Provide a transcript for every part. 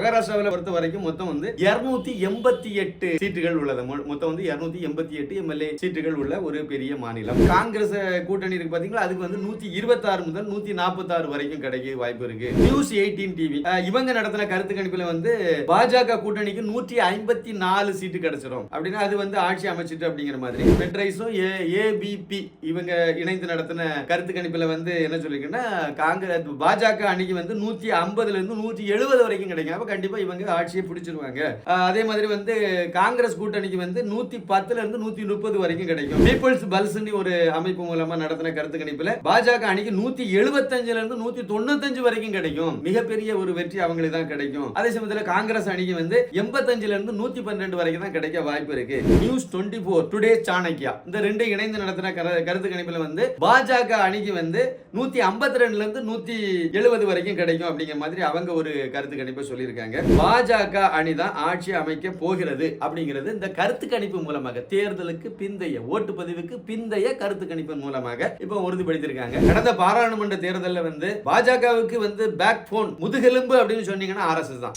மகாராஷ்டிராவில் பொறுத்த வரைக்கும் மொத்தம் வந்து இருநூத்தி எண்பத்தி எட்டு சீட்டுகள் உள்ளது. மொ- மொத்தம் வந்து இருநூத்தி எண்பத்தி எட்டு எம்எல்ஏ சீட்டுகள் உள்ள ஒரு பெரிய மாநிலம். காங்கிரஸ் கூட்டணி இருக்கு பாத்தீங்களா? அதுக்கு வந்து நூத்தி இருபத்தாறு முதல் நூத்தி நாற்பத்தாறு வரைக்கும் கிடைக்க வாய்ப்பு இருக்கு. News eighteen TV. இவங்க நடத்தின கருத்து கணிப்புல வந்து பாஜக கூட்டணிக்கு நூற்றி ஐம்பத்தி நாலு சீட்டு கிடைச்சிடும் அப்படின்னா அது வந்து ஆட்சி அமைச்சிட்டு அப்படிங்கிற மாதிரி. பெட்ரைஸும் ஏபிபி இவங்க இணைந்து நடத்தின கருத்து கணிப்புல வந்து என்ன சொல்லிருக்குன்னா காங்கிரஸ் பாஜக அணிக்கு வந்து நூத்தி ஐம்பதுல இருந்து நூத்தி எழுபது வரைக்கும் கிடைக்கும். கண்டிப்பாக கண்டிப்பா இவங்க ஆட்சியை பிடிச்சிருவாங்க. அதே மாதிரி வந்து காங்கிரஸ் கூட்டணிக்கு வந்து நூத்தி பத்துல இருந்து நூத்தி முப்பது வரைக்கும் கிடைக்கும். பீப்புள்ஸ் பல்ஸ்னு ஒரு அமைப்பு மூலமா நடத்தின கருத்து கணிப்புல பாஜக அணிக்கு நூத்தி எழுபத்தஞ்சுல இருந்து நூத்தி தொண்ணூத்தஞ்சு வரைக்கும் கிடைக்கும். மிகப்பெரிய ஒரு வெற்றி அவங்களுக்கு தான் கிடைக்கும். அதே சமயத்துல காங்கிரஸ் அணிக்கு வந்து எண்பத்தஞ்சுல இருந்து நூத்தி பன்னெண்டு வரைக்கும் தான் கிடைக்க வாய்ப்பு இருக்கு. News twenty four today Chanakya இந்த ரெண்டு இணைந்து நடத்தின கரு- கருத்து கணிப்புல வந்து பாஜக அணிக்கு வந்து நூத்தி ஐம்பத்தி ரெண்டுல இருந்து நூத்தி எழுபது வரைக்கும் கிடைக்கும் அப்படிங்கிற மாதிரி அவங்க ஒரு கருத்து கணிப்பை சொல்லியிருக்காங்க. பாஜக அணி தான் ஆட்சி அமைக்க போகிறது அப்படிங்கிறது இந்த கருத்து கணிப்பு மூலமாக தேர்தலுக்கு பிந்தைய ஓட்டுப்பதிவுக்கு பிந்தைய கருத்து கணிப்பின் மூலமாக இப்போ உறுதிப்படுத்தியிருக்காங்க. கடந்த பாராளுமன்ற தேர்தலில் வந்து பாஜகவுக்கு வந்து பேக் போன் முதுகெலும்பு அப்படின்னு சொன்னீங்கன்னா ஆர்எஸ்எஸ் தான்.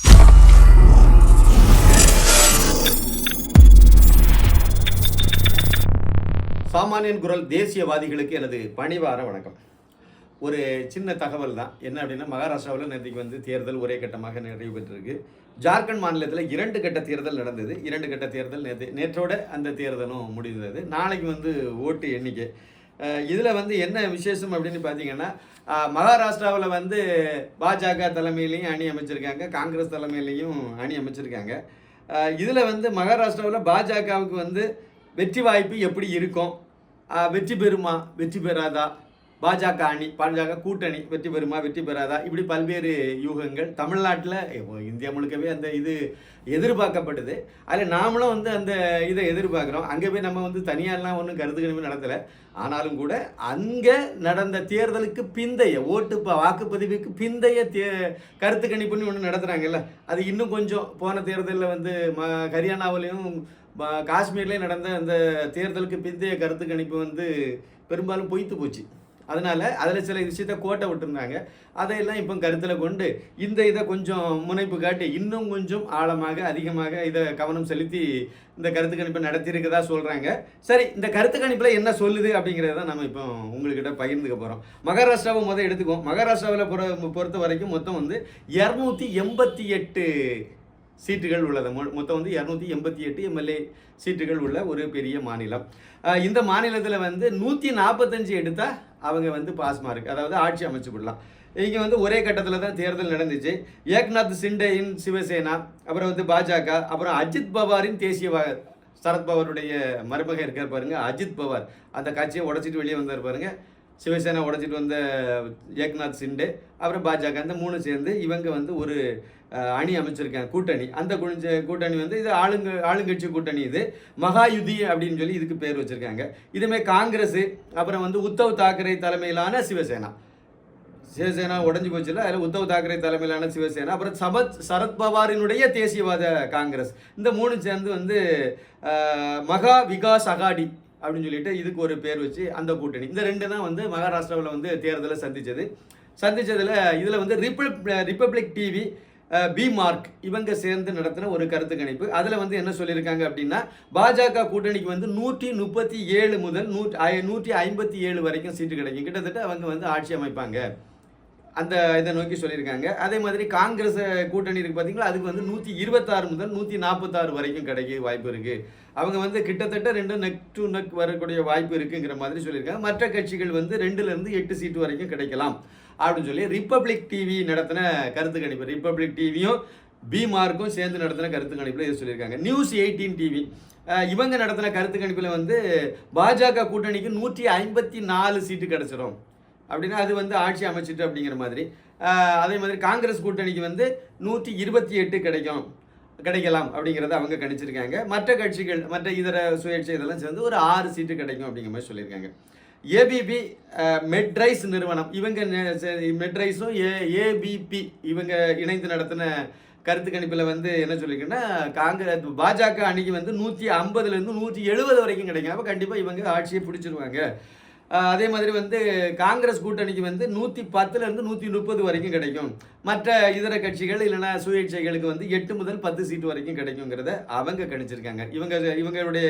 சாமானியன் குரல் தேசியவாதிகளுக்கு எனது பணிவார வணக்கம். ஒரு சின்ன தகவல் தான். என்ன அப்படின்னா மகாராஷ்டிராவில் நேற்றுக்கு வந்து தேர்தல் ஒரே கட்டமாக நிறைவு பெற்றிருக்கு. ஜார்க்கண்ட் மாநிலத்தில் இரண்டு கட்ட தேர்தல் நடந்தது. இரண்டு கட்ட தேர்தல் நேற்று நேற்றோட அந்த தேர்தலும் முடிந்தது. நாளைக்கு வந்து ஓட்டு எண்ணிக்கை. இதில் வந்து என்ன விசேஷம் அப்படின்னு பார்த்தீங்கன்னா மகாராஷ்டிராவில் வந்து பாஜக தலைமையிலையும் அணி அமைச்சிருக்காங்க. காங்கிரஸ் தலைமையிலையும் அணி அமைச்சிருக்காங்க. இதில் வந்து மகாராஷ்டிராவில் பாஜகவுக்கு வந்து வெற்றி வாய்ப்பு எப்படி இருக்கும்? வெற்றி பெறுமா? வெற்றி பெறாதா? பாஜக அணி பாஜக கூட்டணி வெற்றி பெறுமா வெற்றி பெறாதா? இப்படி பல்வேறு யூகங்கள் தமிழ்நாட்டில் இந்தியா முழுக்கவே அந்த இது எதிர்பார்க்கப்படுது அதில் நாமளும் வந்து அந்த இதை எதிர்பார்க்குறோம். அங்கே போய் நம்ம வந்து தனியாரெலாம் ஒன்றும் கருத்து கணிப்பு நடத்தலை. ஆனாலும் கூட அங்கே நடந்த தேர்தலுக்கு பிந்தைய ஓட்டு ப- வாக்குப்பதிவுக்கு பிந்தைய தே கருத்து கணிப்புன்னு ஒன்று நடத்துகிறாங்கல்ல அது இன்னும் கொஞ்சம் போன தேர்தலில் வந்து ம ஹரியானாவிலையும் காஷ்மீர்லேயும் நடந்த அந்த தேர்தலுக்கு பிந்தைய கருத்து கணிப்பு வந்து பெரும்பாலும் பொய்த்து போச்சு. அதனால் அதில் சில விஷயத்த கோட்டை விட்டுருந்தாங்க. அதையெல்லாம் இப்போ கருத்தில் கொண்டு இந்த இதை கொஞ்சம் முனைப்பு காட்டி இன்னும் கொஞ்சம் ஆழமாக அதிகமாக இதை கவனம் செலுத்தி இந்த கருத்து கணிப்பை நடத்தியிருக்கதா சொல்கிறாங்க சரி இந்த கருத்து கணிப்பில் என்ன சொல்லுது அப்படிங்கிறத நம்ம இப்போ உங்கள்கிட்ட பகிர்ந்துக்க போகிறோம் மகாராஷ்டிராவை முதல் எடுத்துக்குவோம். மகாராஷ்டிராவில் பொற பொறுத்த வரைக்கும் மொத்தம் வந்து இரநூத்தி எண்பத்தி எட்டு சீட்டுகள் உள்ளது. மொ- மொத்தம் வந்து இரநூத்தி எண்பத்தி எட்டு எம்எல்ஏ சீட்டுகள் உள்ள ஒரு பெரிய மாநிலம். இந்த மாநிலத்தில் வந்து நூற்றி நாற்பத்தஞ்சு எடுத்தால் அவங்க வந்து பாஸ் மார்க் அதாவது ஆட்சி அமைச்சு விடலாம் இங்கே வந்து ஒரே கட்டத்தில் தான் தேர்தல் நடந்துச்சு. ஏக்நாத் சிண்டேயின் சிவசேனா அப்புறம் வந்து பாஜக அப்புறம் அஜித் பவாரின் தேசியவா சரத்பவருடைய மருமக இருக்கார் பாருங்க அஜித் பவார். அந்த கட்சியை உடைச்சிட்டு வெளியே வந்தார் பாருங்க. சிவசேனா உடைச்சிட்டு வந்த ஏக்நாத் சிண்டே அப்புறம் பாஜக அந்த மூணு சேர்ந்து இவங்க வந்து ஒரு அணி அமைச்சிருக்காங்க கூட்டணி. அந்த குழிஞ்ச கூட்டணி வந்து இது ஆளுங்க ஆளுங்கட்சி கூட்டணி இது. மகாயுதி அப்படின்னு சொல்லி இதுக்கு பேர் வச்சுருக்காங்க. இதுமே காங்கிரஸ் அப்புறம் வந்து உத்தவ் தாக்கரே தலைமையிலான சிவசேனா. சிவசேனா உடஞ்சி போச்சுல அதில் உத்தவ் தாக்கரே தலைமையிலான சிவசேனா அப்புறம் சபத் சரத்பவாரினுடைய தேசியவாத காங்கிரஸ். இந்த மூணு சேர்ந்து வந்து மகா விகாஸ் அகாடி அப்படின்னு சொல்லிட்டு இதுக்கு ஒரு பேர் வச்சு அந்த கூட்டணி. இந்த ரெண்டு தான் வந்து மகாராஷ்டிராவில் வந்து தேர்தலை சந்தித்தது சந்தித்ததில் இதில் வந்து rep republic TV P MARQ இவங்க சேர்ந்து நடத்தின ஒரு கருத்து கணிப்பு. அதில் வந்து என்ன சொல்லியிருக்காங்க அப்படின்னா பாஜக கூட்டணிக்கு வந்து நூற்றி முப்பத்தி ஏழு முதல் நூற்றி ஐ- நூற்றி ஐம்பத்தி ஏழு வரைக்கும் சீட்டு கிடைக்கும். கிட்டத்தட்ட அவங்க வந்து ஆட்சி அமைப்பாங்க. அந்த இதை நோக்கி சொல்லியிருக்காங்க. அதே மாதிரி காங்கிரஸ் கூட்டணி இருக்கு பார்த்தீங்களா அதுக்கு வந்து நூற்றி இருபத்தாறு முதல் நூற்றி நாற்பத்தாறு வரைக்கும் கிடைக்க வாய்ப்பு இருக்குது அவங்க வந்து கிட்டத்தட்ட ரெண்டு நெக் டு நெக் வரக்கூடிய வாய்ப்பு இருக்குங்கிற மாதிரி சொல்லியிருக்காங்க. மற்ற கட்சிகள் வந்து ரெண்டுலேருந்து எட்டு சீட்டு வரைக்கும் கிடைக்கலாம் அப்படின்னு சொல்லி ரிப்பப்ளிக் டிவி நடத்தின கருத்து கணிப்பு. ரிப்பப்ளிக் டிவியும் பிமார்க்கும் சேர்ந்து நடத்தின கருத்து கணிப்பில் இது சொல்லியிருக்காங்க. நியூஸ் எயிட்டீன் டிவி இவங்க நடத்தின கருத்து கணிப்பில் வந்து பாஜக கூட்டணிக்கு நூற்றி ஐம்பத்தி நாலு சீட்டு கிடச்சிடும் அப்படின்னா அது வந்து ஆட்சி அமைச்சிட்டு அப்படிங்கிற மாதிரி. அதே மாதிரி காங்கிரஸ் கூட்டணிக்கு வந்து நூற்றி இருபத்தி எட்டு கிடைக்கும் கிடைக்கலாம் அப்படிங்கிறத அவங்க கணிச்சிருக்காங்க. மற்ற கட்சிகள் மற்ற இதர சுயேட்சை இதெல்லாம் சேர்ந்து ஒரு ஆறு சீட்டு கிடைக்கும் அப்படிங்கிற மாதிரி சொல்லியிருக்காங்க. ஏபிபி மெட்ரைஸ் நிறுவனம். இவங்க மெட்ரைஸும் ஏ ஏபிபி இவங்க இணைந்து நடத்தின கருத்து கணிப்பில் வந்து என்ன சொல்லியிருக்குன்னா காங்கிரஸ் பாஜக அணிக்கு வந்து நூற்றி ஐம்பதுலேருந்து நூற்றி எழுபது வரைக்கும் கிடைக்கும். அப்போ கண்டிப்பாக இவங்க ஆட்சியை பிடிச்சிருவாங்க. அதே மாதிரி வந்து காங்கிரஸ் கூட்டணிக்கு வந்து நூற்றி பத்துலேருந்து நூற்றி முப்பது வரைக்கும் கிடைக்கும். மற்ற இதர கட்சிகள் இல்லைன்னா சுயேட்சைகளுக்கு வந்து எட்டு முதல் பத்து சீட்டு வரைக்கும் கிடைக்குங்கிறத அவங்க கணிச்சிருக்காங்க. இவங்க இவங்களுடைய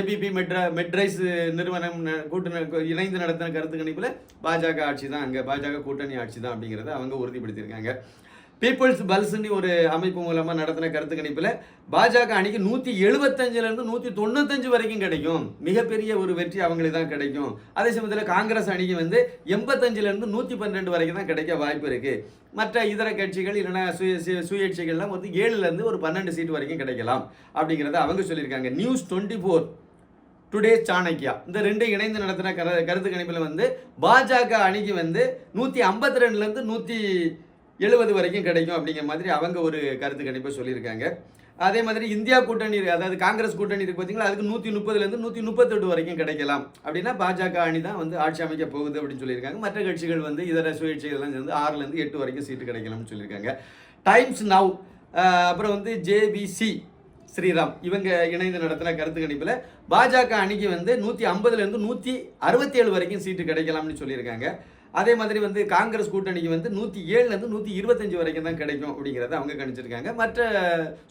ஏபிபி மெட்ரா மெட்ரைஸ் நிறுவனம் கூட்டணி இணைந்து நடத்தின கருத்து கணிப்பில் பாஜக ஆட்சி தான் அங்கே பாஜக கூட்டணி ஆட்சி தான் அப்படிங்கிறத அவங்க உறுதிப்படுத்தியிருக்காங்க. பீப்புள்ஸ் பல்ஸ்னு ஒரு அமைப்பு மூலமாக நடத்தின கருத்து கணிப்பில் பாஜக அணிக்கு நூற்றி எழுபத்தஞ்சிலேருந்து நூற்றி தொண்ணூத்தஞ்சு வரைக்கும் கிடைக்கும். மிகப்பெரிய ஒரு வெற்றி அவங்களுக்கு தான் கிடைக்கும். அதே சமயத்தில் காங்கிரஸ் அணிக்கு வந்து எண்பத்தஞ்சிலேருந்து நூற்றி பன்னெண்டு வரைக்கும் தான் கிடைக்க வாய்ப்பு இருக்குது மற்ற இதர கட்சிகள் இல்லைன்னா சுய சுய சுயேட்சைகள்லாம் வந்து ஏழுலேருந்து ஒரு பன்னெண்டு சீட் வரைக்கும் கிடைக்கலாம். அப்படிங்கிறத அவங்க சொல்லியிருக்காங்க. News twenty four today Chanakya இந்த ரெண்டு இணைந்து நடத்தின கரு கருத்து கணிப்பில் வந்து பாஜக அணிக்கு வந்து நூற்றி ஐம்பத்தி ரெண்டுலேருந்து நூற்றி எழுபது வரைக்கும் கிடைக்கும் அப்படிங்கிற மாதிரி அவங்க ஒரு கருத்து கணிப்பை சொல்லியிருக்காங்க. அதே மாதிரி இந்தியா கூட்டணி அதாவது காங்கிரஸ் கூட்டணி இருக்கு பார்த்தீங்களா அதுக்கு நூற்றி முப்பதுலேருந்து நூற்றி முப்பத்தெட்டு வரைக்கும் கிடைக்கலாம். அப்படின்னா பாஜக அணி தான் வந்து ஆட்சி அமைக்க போகுது அப்படின்னு சொல்லியிருக்காங்க. மற்ற கட்சிகள் வந்து இதர சுயேட்சைகள்லாம் சேர்ந்து ஆறுலேருந்து எட்டு வரைக்கும் சீட்டு கிடைக்கலாம்னு சொல்லியிருக்காங்க. டைம்ஸ் நவ் அப்புறம் வந்து ஜேபிசி ஸ்ரீராம் இவங்க இணைந்து நடத்தின கருத்து கணிப்பில் பாஜக அணிக்கு வந்து நூற்றி ஐம்பதுலேருந்து நூற்றி அறுபத்தி ஏழு வரைக்கும் சீட்டு கிடைக்கலாம்னு சொல்லியிருக்காங்க. அதே மாதிரி வந்து காங்கிரஸ் கூட்டணிக்கு வந்து நூற்றி ஏழுலேருந்து நூற்றி இருபத்தஞ்சு வரைக்கும் தான் கிடைக்கும் அப்படிங்கிறத அவங்க கணிச்சிருக்காங்க. மற்ற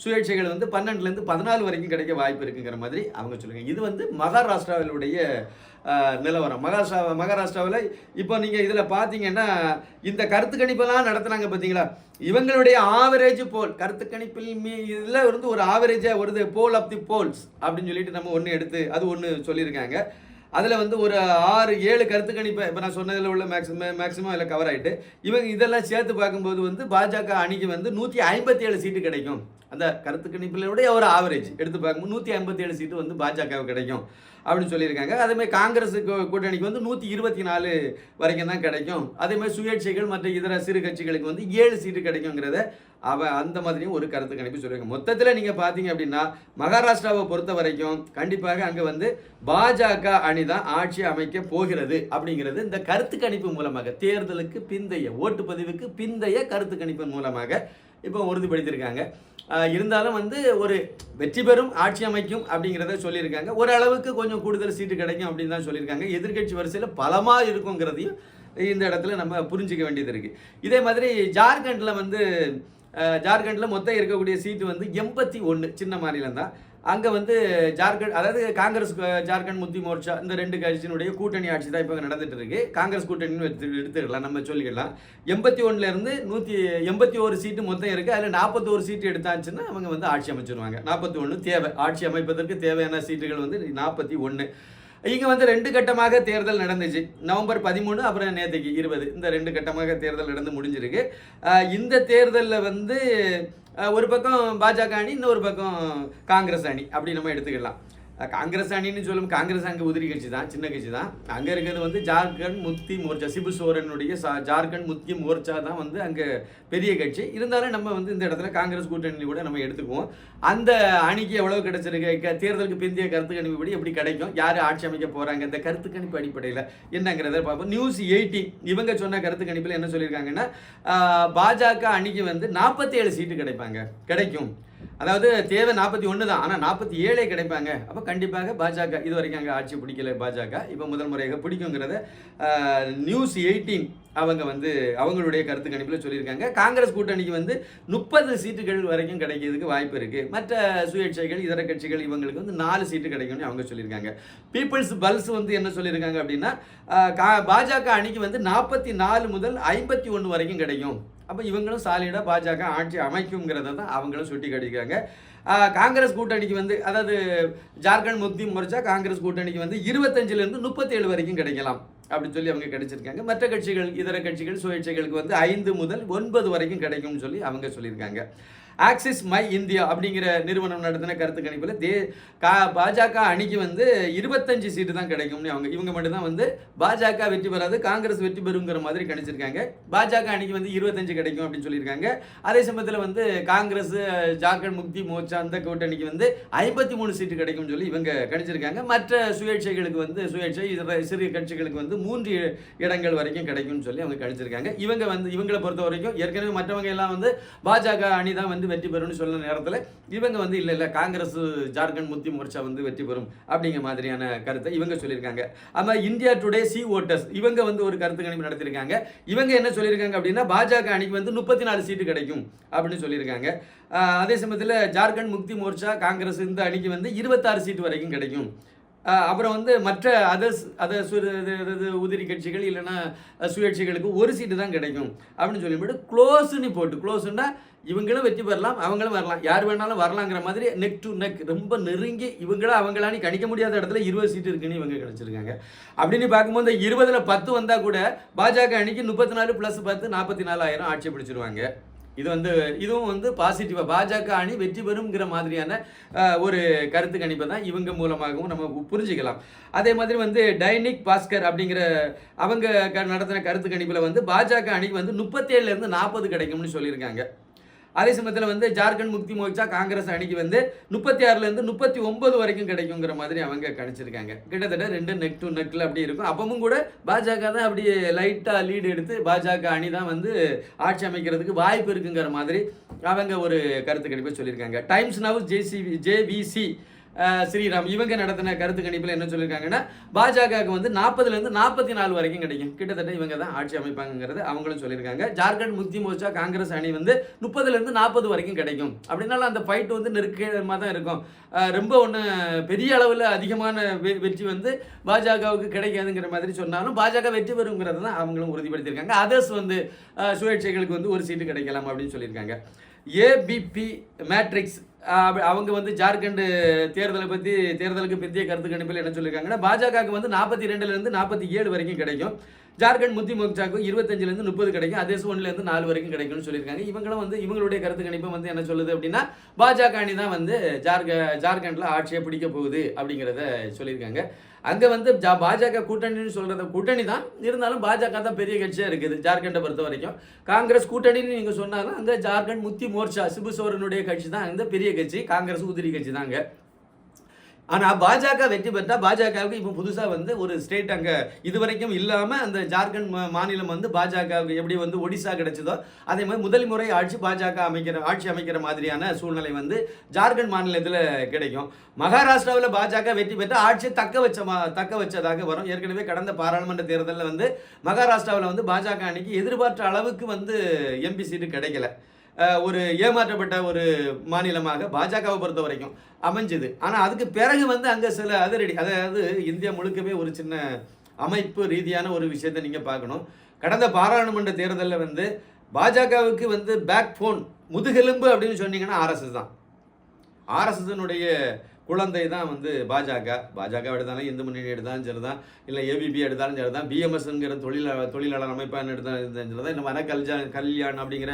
சுயேட்சைகள் வந்து பன்னெண்டுலேருந்து பதினாலு வரைக்கும் கிடைக்க வாய்ப்பு இருக்குங்கிற மாதிரி அவங்க சொல்லுங்கள் இது வந்து மகாராஷ்டிராவிலுடைய நிலவரம். மகாராஷ்டிரா மகாராஷ்டிராவில் இப்போ நீங்கள் இதில் பார்த்தீங்கன்னா இந்த கருத்து கணிப்பெல்லாம் நடத்துனாங்க பார்த்தீங்களா இவங்களுடைய ஆவரேஜ் போல் கருத்து கணிப்பில் மீ இதில் வந்து ஒரு ஆவரேஜாக வருது போல் ஆஃப் தி போல்ஸ் அப்படின்னு சொல்லிட்டு நம்ம ஒன்று எடுத்து அது ஒன்று சொல்லியிருக்காங்க. அதில் வந்து ஒரு ஆறு ஏழு கருத்து கணிப்பை இப்போ நான் சொன்னதில் உள்ள மேக்ஸிமம் மேக்ஸிமம் அதில் கவர் ஆகிட்டு இவங்க இதெல்லாம் சேர்த்து பார்க்கும்போது வந்து பாஜக அணிக்கு வந்து நூற்றி ஐம்பத்தி ஏழு சீட்டு கிடைக்கும். அந்த கருத்து கணிப்பிலுடைய ஒரு ஆவரேஜ் எடுத்து பார்க்கும்போது நூற்றி ஐம்பத்தி ஏழு சீட்டு வந்து பாஜகவுக்கு கிடைக்கும் அப்படின்னு சொல்லியிருக்காங்க. அதேமாதிரி காங்கிரஸ் கூட்டணிக்கு வந்து நூற்றி இருபத்தி நாலு வரைக்கும் தான் கிடைக்கும். அதேமாதிரி சுயேட்சைகள் மற்ற இதர சிறு கட்சிகளுக்கு வந்து ஏழு சீட்டு கிடைக்குங்கிறத அவ அந்த மாதிரியும் ஒரு கருத்து கணிப்பு சொல்லியிருக்காங்க. மொத்தத்தில் நீங்கள் பார்த்தீங்க அப்படின்னா மகாராஷ்டிராவை பொறுத்த வரைக்கும் கண்டிப்பாக அங்கே வந்து பாஜக அணி தான் ஆட்சி அமைக்க போகிறது அப்படிங்கிறது இந்த கருத்து கணிப்பு மூலமாக தேர்தலுக்கு பிந்தைய ஓட்டுப்பதிவுக்கு பிந்தைய கருத்து கணிப்பின் மூலமாக இப்போ உறுதிப்படுத்தியிருக்காங்க. இருந்தாலும் வந்து ஒரு வெற்றி பெறும் ஆட்சி அமைக்கும் அப்படிங்கிறத சொல்லியிருக்காங்க. ஓரளவுக்கு கொஞ்சம் கூடுதல் சீட்டு கிடைக்கும் அப்படின்னு தான் சொல்லியிருக்காங்க. எதிர்க்கட்சி வரிசையில் பலமாக இருக்குங்கிறதையும் இந்த இடத்துல நம்ம புரிஞ்சிக்க வேண்டியது இருக்குது இதே மாதிரி ஜார்க்கண்டில் வந்து ஜார்க்கண்டில் மொத்தம் இருக்கக்கூடிய சீட்டு வந்து எண்பத்தி ஒன்று சின்ன மாநிலம் தான் அங்கே வந்து ஜார்க்கண்ட் அதாவது காங்கிரஸ் ஜார்க்கண்ட் முத்தி மோர்ச்சா இந்த ரெண்டு கட்சியினுடைய கூட்டணி ஆட்சி தான் இப்போ நடந்துட்டு இருக்கு. காங்கிரஸ் கூட்டணின்னு எடுத்து எடுத்துக்கலாம் நம்ம சொல்லிக்கலாம் எண்பத்தி ஒன்றுலேருந்து நூற்றி எண்பத்தி ஒரு சீட்டு மொத்தம் இருக்குது அதில் நாற்பத்தோரு சீட்டு எடுத்தாச்சுன்னா அவங்க வந்து ஆட்சி அமைச்சிருவாங்க. நாற்பத்தி ஒன்று தேவை. ஆட்சி அமைப்பதற்கு தேவையான சீட்டுகள் வந்து நாற்பத்தி ஒன்று இங்கே வந்து ரெண்டு கட்டமாக தேர்தல் நடந்துச்சு. நவம்பர் பதிமூணு அப்புறம் நேற்றுக்கு இருபது. இந்த ரெண்டு கட்டமாக தேர்தல் நடந்து முடிஞ்சிருக்கு. இந்த தேர்தலில் வந்து ஒரு பக்கம் பாஜக அணி இன்னொரு பக்கம் காங்கிரஸ் அணி. அப்படி நம்ம எடுத்துக்கலாம். காங்கிரஸ் அணின்னு சொல்லும் காங்கிரஸ் அங்கே உதிரி கட்சி தான் சின்ன கட்சி தான். அங்கே இருக்கிறது வந்து ஜார்க்கண்ட் முக்தி மோர்ச்சா சிபு சோரனுடைய சா ஜார்க்கண்ட் முக்தி மோர்ச்சா தான் வந்து அங்கே பெரிய கட்சி. இருந்தாலும் நம்ம வந்து இந்த இடத்துல காங்கிரஸ் கூட்டணி கூட நம்ம எடுத்துக்குவோம். அந்த அணிக்கு எவ்வளோ கிடைச்சிருக்கு? தேர்தலுக்கு பிந்தைய கருத்து கணிப்புப்படி எப்படி கிடைக்கும்? யார் ஆட்சி அமைக்க போகிறாங்க இந்த கருத்து கணிப்பு அடிப்படையில் என்னங்கிறத பார்ப்போம். நியூஸ் எயிட்டீன் இவங்க சொன்ன கருத்து கணிப்பில் என்ன சொல்லியிருக்காங்கன்னா பாஜக அணிக்கு வந்து நாற்பத்தி ஏழு சீட்டு கிடைப்பாங்க. கிடைக்கும். அதாவது தேவை நாற்பத்தி ஒன்று தான். ஆனால் நாற்பத்தி ஏழே கிடைப்பாங்க. அப்போ கண்டிப்பாக பாஜக இது வரைக்கும் அங்கே ஆட்சி பிடிக்கல பாஜக. இப்போ முதல் முறையாக பிடிக்குங்கிறத நியூஸ் எயிட்டீன் அவங்க வந்து அவங்களுடைய கருத்து கணிப்பில் சொல்லியிருக்காங்க. காங்கிரஸ் கூட்டணிக்கு வந்து முப்பது சீட்டுகள் வரைக்கும் கிடைக்கிறதுக்கு வாய்ப்பு இருக்குது மற்ற சுயேட்சைகள் இதர கட்சிகள் இவங்களுக்கு வந்து நாலு சீட்டு கிடைக்கும்னு அவங்க சொல்லியிருக்காங்க. பீப்புள்ஸ் பல்ஸ் வந்து என்ன சொல்லியிருக்காங்க அப்படின்னா கா- பாஜக அணிக்கு வந்து நாற்பத்தி நாலு முதல் ஐம்பத்தி ஒன்று வரைக்கும் கிடைக்கும். அப்போ இவங்களும் சாலிடாக பாஜக ஆட்சி அமைக்குங்கிறத தான் அவங்களும் சுட்டி காட்டிக்கிறாங்க காங்கிரஸ் கூட்டணிக்கு வந்து அதாவது ஜார்க்கண்ட் முக்தி மோர்ச்சா காங்கிரஸ் கூட்டணிக்கு வந்து இருபத்தஞ்சிலேருந்து முப்பத்தேழு வரைக்கும் கிடைக்கலாம் அப்படின்னு சொல்லி அவங்க கிடைச்சிருக்காங்க. மற்ற கட்சிகள் இதர கட்சிகள் சுயேட்சைகளுக்கு வந்து ஐந்து முதல் ஒன்பது வரைக்கும் கிடைக்கும்னு சொல்லி அவங்க சொல்லியிருக்காங்க. ஆக்சிஸ் மை இந்தியா அப்படிங்கிற நிறுவனம் நடத்தின கருத்து கணிப்பில் தே கா பாஜக அணிக்கு வந்து இருபத்தஞ்சு சீட்டு தான் கிடைக்கும்னு அவங்க இவங்க மட்டும்தான் வந்து பாஜக வெற்றி பெறாது காங்கிரஸ் வெற்றி பெறுங்கிற மாதிரி கணிச்சிருக்காங்க. பாஜக அணிக்கு வந்து இருபத்தஞ்சு கிடைக்கும் அப்படின்னு சொல்லியிருக்காங்க. அதே சமயத்தில் வந்து காங்கிரஸ் ஜார்க்கண்ட் முக்தி மோர்ச்சா அந்த கூட்டணிக்கு வந்து ஐம்பத்தி மூணு சீட்டு கிடைக்கும்னு சொல்லி இவங்க கணிச்சிருக்காங்க. மற்ற சுயேட்சைகளுக்கு வந்து சுயேட்சை இதர சிறிய கட்சிகளுக்கு வந்து மூன்று இடங்கள் வரைக்கும் கிடைக்கும்னு சொல்லி அவங்க கணிச்சிருக்காங்க. இவங்க வந்து இவங்களை பொறுத்த வரைக்கும் ஏற்கனவே மற்றவங்க எல்லாம் வந்து பாஜக அணி தான் வந்து வந்து வெற்றி பெறும்னு சொல்ல நேரத்தில் இவங்க வந்து இல்லை இல்லை காங்கிரஸ் ஜார்க்கண்ட் முக்தி மோர்ச்சா வந்து வெற்றி பெறும் அப்படிங்கிற மாதிரியான கருத்தை இவங்க சொல்லியிருக்காங்க. ஆமாம் இந்தியா டுடே சி ஓட்டர்ஸ் இவங்க வந்து ஒரு கருத்து கணிப்பு நடத்தியிருக்காங்க. இவங்க என்ன சொல்லியிருக்காங்க அப்படின்னா பாஜக அணிக்கு வந்து முப்பத்தி நாலு சீட்டு கிடைக்கும் அப்படின்னு சொல்லியிருக்காங்க. அதே சமயத்தில் ஜார்க்கண்ட் முக்தி மோர்ச்சா காங்கிரஸ் இந்த அணிக்கு வந்து இருபத்தாறு சீட்டு வரைக்கும் கிடைக்கும். அப்புறம் வந்து மற்ற அதர்ஸ் அதர் உதிரி கட்சிகள் இல்லைன்னா சுயேட்சைகளுக்கு ஒரு சீட்டு தான் கிடைக்கும். அப்படின்னு சொல்லிவிட்டு க்ளோஸ்னு போட்டு க்ளோஸ்னா இவங்களும் வெற்றி பெறலாம் அவங்களும் வரலாம். யார் வேணாலும் வரலாங்கிற மாதிரி நெக் டு நெக் ரொம்ப நெருங்கி இவங்களும் அவங்களானி கணிக்க முடியாத இடத்துல இருபது சீட்டு இருக்குன்னு இவங்க கிடைச்சிருக்காங்க அப்படின்னு பார்க்கும்போது இந்த இருபதில் பத்து வந்தால் கூட பாஜக அணிக்கு முப்பத்தி நாலு ப்ளஸ் பத்து நாற்பத்தி நாலாயிரம் ஆட்சி பிடிச்சிருவாங்க. இது வந்து இதுவும் வந்து பாசிட்டிவாக பாஜக அணி வெற்றி பெறுங்கிற மாதிரியான ஒரு கருத்து கணிப்பை தான் இவங்க மூலமாகவும் நம்ம புரிஞ்சுக்கலாம். அதே மாதிரி வந்து டைனிக் பாஸ்கர் அப்படிங்கிற அவங்க க- நடத்தின கருத்து கணிப்பில் வந்து பாஜக அணிக்கு வந்து முப்பத்தேழுலேருந்து நாற்பது கிடைக்கும்னு சொல்லியிருக்காங்க. அதே சமயத்தில் வந்து ஜார்க்கண்ட் முக்தி மோர்ச்சா காங்கிரஸ் அணிக்கு வந்து முப்பத்தி ஆறுலேருந்து முப்பத்தி ஒன்பது வரைக்கும் கிடைக்குங்கிற மாதிரி அவங்க கணிச்சிருக்காங்க. கிட்டத்தட்ட ரெண்டு நெக் டு நெக்கில் அப்படி இருக்கும். அப்பவும் கூட பாஜக தான் அப்படி லைட்டாக லீடு எடுத்து பாஜக அணி தான் வந்து ஆட்சி அமைக்கிறதுக்கு வாய்ப்பு இருக்குங்கிற மாதிரி அவங்க ஒரு கருத்து கணிப்பை சொல்லியிருக்காங்க. Times Now JCB JPC Sriram இவங்க நடத்தின கருத்து கணிப்பில் என்ன சொல்லியிருக்காங்கன்னா பாஜகவுக்கு வந்து நாற்பதுலேருந்து நாற்பத்தி நாலு வரைக்கும் கிடைக்கும். கிட்டத்தட்ட இவங்க தான் ஆட்சி அமைப்பாங்கிறது அவங்களும் சொல்லியிருக்காங்க. ஜார்க்கண்ட் முக்தி மோர்ச்சா காங்கிரஸ் அணி வந்து முப்பதுலேருந்து நாற்பது வரைக்கும் கிடைக்கும். அப்படின்னாலும் அந்த ஃபைட் வந்து நெருக்கமாக தான் இருக்கும். ரொம்ப ஒன்று பெரிய அளவில் அதிகமான வெ- வெற்றி வந்து பாஜகவுக்கு கிடைக்காதுங்கிற மாதிரி சொன்னாலும் பாஜக வெற்றி பெறுங்கிறது தான் அவங்களும் உறுதிப்படுத்தியிருக்காங்க. அதர்ஸ் வந்து சுயேட்சைகளுக்கு வந்து ஒரு சீட்டு கிடைக்கலாம் அப்படின்னு சொல்லியிருக்காங்க. ஏபிபி மேட்ரிக்ஸ் அவங்க வந்து ஜார்க்கண்ட் தேர்தலை பற்றி தேர்தலுக்கு பிந்தைய கருத்து கணிப்பில் என்ன சொல்லியிருக்காங்கன்னா பாஜகவுக்கு வந்து நாற்பத்தி ரெண்டுலேருந்து நாற்பத்தி ஏழு வரைக்கும் கிடைக்கும். ஜார்க்கண்ட் முத்தி மோர்ச்சாக்கு இருபத்தஞ்சிலேருந்து முப்பது கிடைக்கும். அதே ஒன்றுலேருந்து நாலு வரைக்கும் கிடைக்கும்னு சொல்லியிருக்காங்க. இவங்களும் வந்து இவங்களுடைய கருத்து கணிப்பு வந்து என்ன சொல்லுது அப்படின்னா பாஜக அணி தான் வந்து ஜார்க ஜார்க்கண்டில் ஆட்சியை பிடிக்க போகுது அப்படிங்கிறத சொல்லியிருக்காங்க. அங்கே வந்து ஜா பாஜக கூட்டணின்னு சொல்கிறத கூட்டணி தான். இருந்தாலும் பாஜக தான் பெரிய கட்சியாக இருக்குது ஜார்க்கண்டை பொறுத்த வரைக்கும். காங்கிரஸ் கூட்டணின்னு நீங்கள் சொன்னாலும் அங்கே ஜார்க்கண்ட் முத்தி மோர்ச்சா சிபு சோரனுடைய கட்சி தான். அந்த பெரிய கட்சி காங்கிரஸ் உதிரி கட்சி தாங்க ஆனால் பாஜக வெற்றி பெற்றால் பாஜகவுக்கு இப்போ புதுசாக வந்து ஒரு ஸ்டேட் அங்கே இதுவரைக்கும் இல்லாமல் அந்த ஜார்க்கண்ட் மா- மாநிலம் வந்து பாஜகவுக்கு எப்படி வந்து ஒடிசா கிடைச்சதோ அதே மாதிரி முதல் முறை ஆட்சி பாஜக அமைக்கிற ஆட்சி அமைக்கிற மாதிரியான சூழ்நிலை வந்து ஜார்க்கண்ட் மாநிலத்தில் கிடைக்கும். மகாராஷ்டிராவில் பாஜக வெற்றி பெற்றால் ஆட்சியை தக்க வச்ச மா தக்க வச்சதாக வரும். ஏற்கனவே கடந்த பாராளுமன்ற தேர்தலில் வந்து மகாராஷ்டிராவில் வந்து பாஜக அன்னைக்கு எதிர்பார்த்த அளவுக்கு வந்து எம்பி சீட்டு கிடைக்கல. ஒரு ஏமாற்றப்பட்ட ஒரு மாநிலமாக பாஜகவை பொறுத்த வரைக்கும் அமைஞ்சது. ஆனால் அதுக்கு பிறகு வந்து அங்கே சில அதிரடி அதாவது இந்தியா முழுக்கவே ஒரு சின்ன அமைப்பு ரீதியான ஒரு விஷயத்தை நீங்கள் பார்க்கணும். கடந்த பாராளுமன்ற தேர்தலில் வந்து பாஜகவுக்கு வந்து பேக் ஃபோன் முதுகெலும்பு அப்படின்னு சொன்னீங்கன்னா ஆர்எஸ்எஸ் தான். ஆர்எஸ்எஸ்னுடைய குழந்தை தான் வந்து பாஜக. பாஜக எடுத்தாலும் இந்து முன்னணி எடுத்தாலும் சரி தான் இல்லை ஏபிபி எடுத்தாலும் சரி தான் பிஎம்எஸ்ங்கிற தொழில தொழிலாளர் அமைப்பான எடுத்தாலும் சரி தான் இந்த மன கல்ஜா கல்யாண் அப்படிங்கிற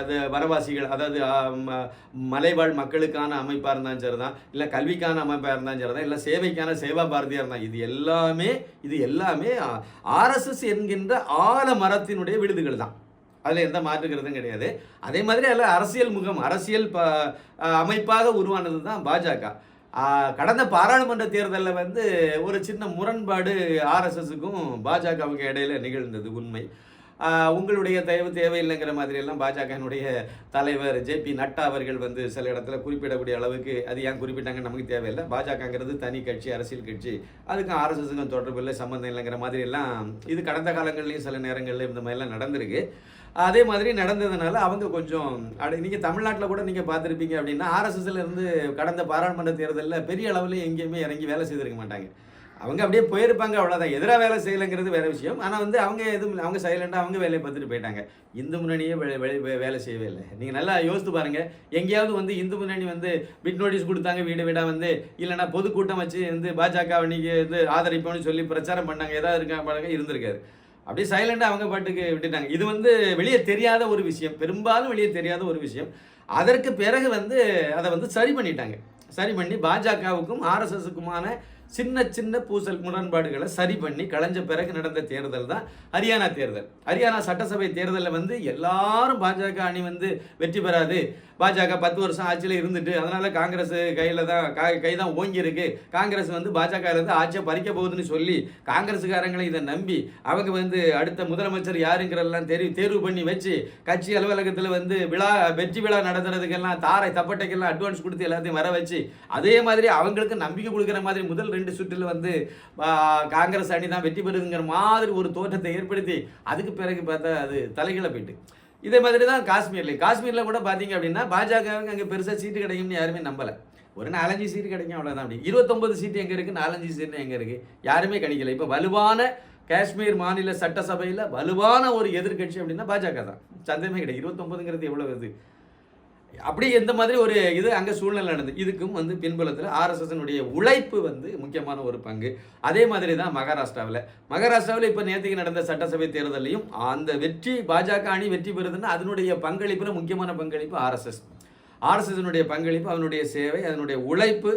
இது வரவாசிகள் அதாவது ம- மலைவாழ் மக்களுக்கான அமைப்பாக இருந்தாலும் சரி தான் இல்லை கல்விக்கான அமைப்பாக இருந்தாலும் சரி தான் இல்லை சேவைக்கான சேவா பாரதியாக இருந்தால் இது எல்லாமே இது எல்லாமே ஆர்எஸ்எஸ் என்கின்ற ஆல மரத்தினுடைய விடுதுகள் தான். அதில் எந்த மாற்றுக்கிறதும் கிடையாது. அதே மாதிரி அதில் அரசியல் முகம் அரசியல் ப அமைப்பாக உருவானது தான் பாஜக. கடந்த பாராளுமன்ற தேர்தலில் வந்து ஒரு சின்ன முரண்பாடு ஆர்எஸ்எஸுக்கும் பாஜகவுக்கு இடையில நிகழ்ந்தது உண்மை. உங்களுடைய தயவு தேவையில்லைங்கிற மாதிரியெல்லாம் பாஜகனுடைய தலைவர் ஜே பி நட்டா அவர்கள் வந்து சில இடத்துல குறிப்பிடக்கூடிய அளவுக்கு அது ஏன் குறிப்பிட்டாங்கன்னு நமக்கு தேவையில்லை. பாஜகங்கிறது தனி கட்சி அரசியல் கட்சி. அதுக்கும் ஆர்எஸ்எஸ்க்கும் தொடர்பு இல்லை சம்மந்தம் இல்லைங்கிற மாதிரி எல்லாம் இது கடந்த காலங்கள்லையும் சில நேரங்களில் இந்த மாதிரிலாம் நடந்திருக்கு. அதே மாதிரி நடந்ததுனால அவங்க கொஞ்சம் அட நீங்கள் தமிழ்நாட்டில் கூட நீங்கள் பார்த்துருப்பீங்க அப்படின்னா ஆர்எஸ்எஸ்லேருந்து கடந்த பாராளுமன்ற தேர்தலில் பெரிய அளவில் எங்கேயுமே இறங்கி வேலை செய்திருக்க மாட்டாங்க. அவங்க அப்படியே போயிருப்பாங்க அவ்வளோதான் எதிராக வேலை செய்யலைங்கிறது வேற விஷயம். ஆனால் வந்து அவங்க எதுவும் அவங்க சைலண்டாக அவங்க வேலையை பார்த்துட்டு போயிட்டாங்க. இந்து முன்னணியே வேலை வேலை செய்யவே இல்லை. நீங்கள் நல்லா யோசித்து பாருங்கள் எங்கேயாவது வந்து இந்து முன்னணி வந்து பிட் நோட்டீஸ் கொடுத்தாங்க வீடு வீடாக வந்து இல்லைன்னா பொதுக்கூட்டம் வச்சு வந்து பாஜக நீங்கள் வந்து ஆதரிப்போம்னு சொல்லி பிரச்சாரம் பண்ணாங்க ஏதாவது இருக்கா பாருங்க இருந்திருக்காரு. அப்படியே சைலண்டாக அவங்க பாட்டுக்கு விட்டுட்டாங்க. இது வந்து வெளியே தெரியாத ஒரு விஷயம். பெரும்பாலும் வெளியே தெரியாத ஒரு விஷயம். அதற்கு பிறகு வந்து அதை வந்து சரி பண்ணிட்டாங்க. சரி பண்ணி பாஜகவுக்கும் ஆர்எஸ்எஸுக்குமான சின்ன சின்ன பூசல் முரண்பாடுகளை சரி பண்ணி களைஞ்ச பிறகு நடந்த தேர்தல் தான் ஹரியானா தேர்தல். ஹரியானா சட்டசபை தேர்தலில் வந்து எல்லாரும் பாஜக அணி வந்து வெற்றி பெறாது. பாஜக பத்து வருஷம் ஆட்சியில் இருந்துட்டு அதனால காங்கிரஸ் கையில் தான் கை- தான் ஓங்கி இருக்கு காங்கிரஸ் வந்து பாஜகலேருந்து ஆட்சியை பறிக்க போகுதுன்னு சொல்லி காங்கிரஸுக்காரங்களை இதை நம்பி அவங்க வந்து அடுத்த முதலமைச்சர் யாருங்கிறதெல்லாம் தெரிவு தேர்வு பண்ணி வச்சு கட்சி அலுவலகத்தில் வந்து விழா வெற்றி விழா நடத்துறதுக்கெல்லாம் தாரை தப்பட்டைக்கெல்லாம் அட்வான்ஸ் கொடுத்து எல்லாத்தையும் வர வச்சு அதே மாதிரி அவங்களுக்கு நம்பிக்கை கொடுக்குற மாதிரி முதல் ரெண்டு சுற்றில் வந்து காங்கிரஸ் அணி தான் வெற்றி பெறுதுங்கிற மாதிரி ஒரு தோற்றத்தை ஏற்படுத்தி அதுக்கு பிறகு பார்த்தா அது தலைகளை போயிட்டு. இதே மாதிரி தான் காஷ்மீர்லேயும் காஷ்மீரில் கூட பார்த்தீங்க அப்படின்னா பாஜகவுக்கு அங்கே பெருசாக சீட்டு கிடைக்கும்னு யாருமே நம்பலை. ஒரு நாலஞ்சு சீட்டு கிடைக்கும் அவ்வளோதான் அப்படி. இருபத்தொம்பது சீட்டு எங்கே இருக்குது நாலஞ்சு சீட்டு எங்கே இருக்குது யாருமே கிடைக்கல இப்போ வலுவான காஷ்மீர் மாநில சட்டசபையில் வலுவான ஒரு எதிர்க்கட்சி அப்படின்னா பாஜக தான். சந்தேகமே கிடையாது. இருபத்தொம்பதுங்கிறது எவ்வளோ இது? அப்படி எந்த மாதிரி ஒரு இது அங்கே சூழ்நிலை நடந்தது இதுக்கும் வந்து பின்புலத்தில் ஆர்எஸ்எஸ்னுடைய உழைப்பு வந்து முக்கியமான ஒரு பங்கு. அதே மாதிரி தான் மகாராஷ்டிராவில். மகாராஷ்டிராவில் இப்போ நேற்றுக்கு நடந்த சட்டசபை தேர்தலையும் அந்த வெற்றி பாஜக அணி வெற்றி பெறுதுன்னா அதனுடைய பங்களிப்பில் முக்கியமான பங்களிப்பு ஆர்எஸ்எஸ். ஆர்எஸ்எஸ்னுடைய பங்களிப்பு அதனுடைய சேவை அதனுடைய உழைப்பு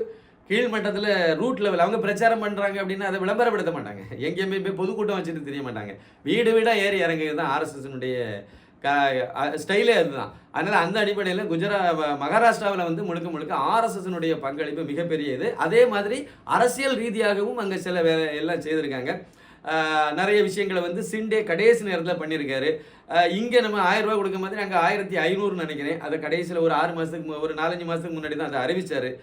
கீழ்மட்டத்தில் ரூட் லெவல். அவங்க பிரச்சாரம் பண்ணுறாங்க அப்படின்னா அதை விளம்பரப்படுத்த மாட்டாங்க. எங்கேயுமே போய் பொதுக்கூட்டம் வச்சுட்டு தெரிய மாட்டாங்க. வீடு வீடாக ஏறி இறங்குறது தான் ஆர்எஸ்எஸ்னுடைய ஸ்டைலே அதுதான். அதனால் அந்த அடிப்படையில் குஜரா மகாராஷ்டிராவில் வந்து முழுக்க முழுக்க ஆர்எஸ்எஸ்னுடைய பங்களிப்பு மிகப்பெரியது. அதே மாதிரி அரசியல் ரீதியாகவும் அங்கே சில வே எல்லாம் செய்திருக்காங்க. நிறைய விஷயங்களை வந்து சிண்டே கடைசி நேரத்தில் பண்ணியிருக்காரு இங்கே நம்ம ஆயிரம் ரூபா கொடுக்க மாதிரி அங்கே ஆயிரத்தி ஐநூறுன்னு நினைக்கிறேன். அதை கடைசியில் ஒரு ஆறு மாதத்துக்கு மு- ஒரு நாலஞ்சு மாதத்துக்கு முன்னாடி தான் அதை அறிவிச்சார்.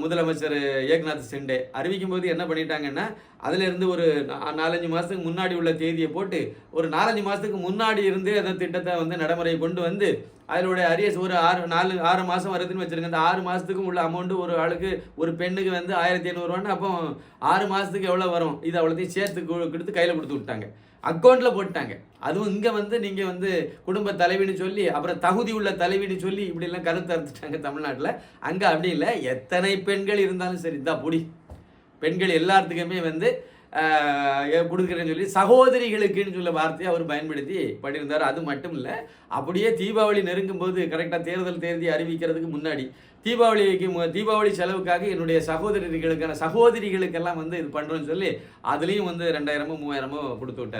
முதலமைச்சர் ஏக்நாத் சிண்டே அறிவிக்கும் போது என்ன பண்ணிட்டாங்கன்னா அதிலிருந்து ஒரு நா- நாலஞ்சு மாதத்துக்கு முன்னாடி உள்ள தேதியை போட்டு ஒரு நாலஞ்சு மாதத்துக்கு முன்னாடி இருந்தே அந்த திட்டத்தை வந்து நடைமுறை கொண்டு வந்து அதனுடைய அரியஸ் ஒரு ஆறு நாலு ஆறு மாதம் வருதுன்னு வச்சுருங்க. அந்த ஆறு மாதத்துக்கும் உள்ள அமௌண்ட்டு ஒரு ஆளுக்கு ஒரு பெண்ணுக்கு வந்து ஆயிரத்தி ஐநூறுரூவான்னு அப்போ ஆறு மாதத்துக்கு எவ்வளோ வரும்? இது அவ்வளோத்தையும் சேர்த்து கொடுத்து கையில் கொடுத்து விட்டாங்க. அக்கௌண்ட்டில் போட்டாங்க அதுவும் இங்கே வந்து நீங்கள் வந்து குடும்ப தலைவின்னு சொல்லி அப்புறம் தகுதி உள்ள தலைவின்னு சொல்லி இப்படிலாம் கருத்து அறுத்துட்டாங்க தமிழ்நாட்டில். அங்கே அப்படி இல்லை. எத்தனை பெண்கள் இருந்தாலும் சரி தான் பொடி. பெண்கள் எல்லாத்துக்குமே வந்து கொடுக்குறேன்னு சொல்லி சகோதரிகளுக்குன்னு சொல்ல வார்த்தையை அவர் பயன்படுத்தி பண்ணியிருந்தார். அது மட்டும் இல்லை அப்படியே தீபாவளி நெருங்கும் போது கரெக்டாக தேர்தல் தேதி அறிவிக்கிறதுக்கு முன்னாடி தீபாவளிக்கு தீபாவளி செலவுக்காக என்னுடைய சகோதரிகளுக்கான சகோதரிகளுக்கெல்லாம் வந்து இது பண்ணுறோன்னு சொல்லி அதுலேயும் வந்து ரெண்டாயிரமோ மூவாயிரமோ கொடுத்து விட்டார்.